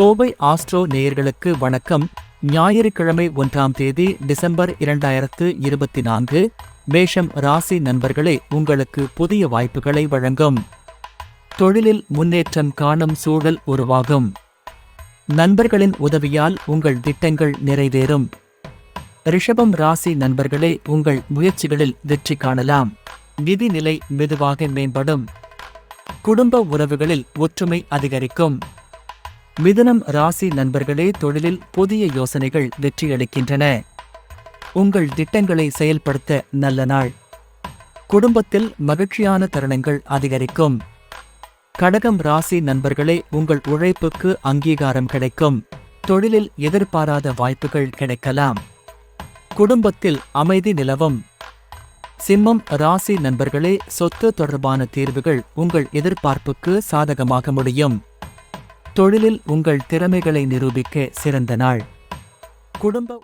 Kovai astro நேயர்களுக்கு வணக்கம். ஞாயிற்றுக்கிழமை ஒன்றாம் தேதி டிசம்பர் இரண்டாயிரத்து இருபத்தி நான்கு மேஷம் ராசி நண்பர்களே உங்களுக்கு புதிய வாய்ப்புகளை வழங்கும். தொழிலில் முன்னேற்றம் காணும் சூழல் உருவாகும். நண்பர்களின் உதவியால் உங்கள் திட்டங்கள் நிறைவேறும். ரிஷபம் ராசி நண்பர்களே உங்கள் முயற்சிகளில் வெற்றி காணலாம். நிதிநிலை மெதுவாக மேம்படும். குடும்ப உறவுகளில் ஒற்றுமை அதிகரிக்கும். மிதனம் ராசி நண்பர்களே தொழிலில் புதிய யோசனைகள் வெற்றியளிக்கின்றன. உங்கள் திட்டங்களை செயல்படுத்த நல்ல நாள். குடும்பத்தில் மகிழ்ச்சியான தருணங்கள் அதிகரிக்கும். கடகம் ராசி நண்பர்களே உங்கள் உழைப்புக்கு அங்கீகாரம் கிடைக்கும். தொழிலில் எதிர்பாராத வாய்ப்புகள் கிடைக்கலாம். குடும்பத்தில் அமைதி நிலவும். சிம்மம் ராசி நண்பர்களே சொத்து தொடர்பான தீர்வுகள் உங்கள் எதிர்பார்ப்புக்கு சாதகமாக முடியும். தொழிலில் உங்கள் திறமைகளை நிரூபிக்க சிறந்த நாள். குடும்ப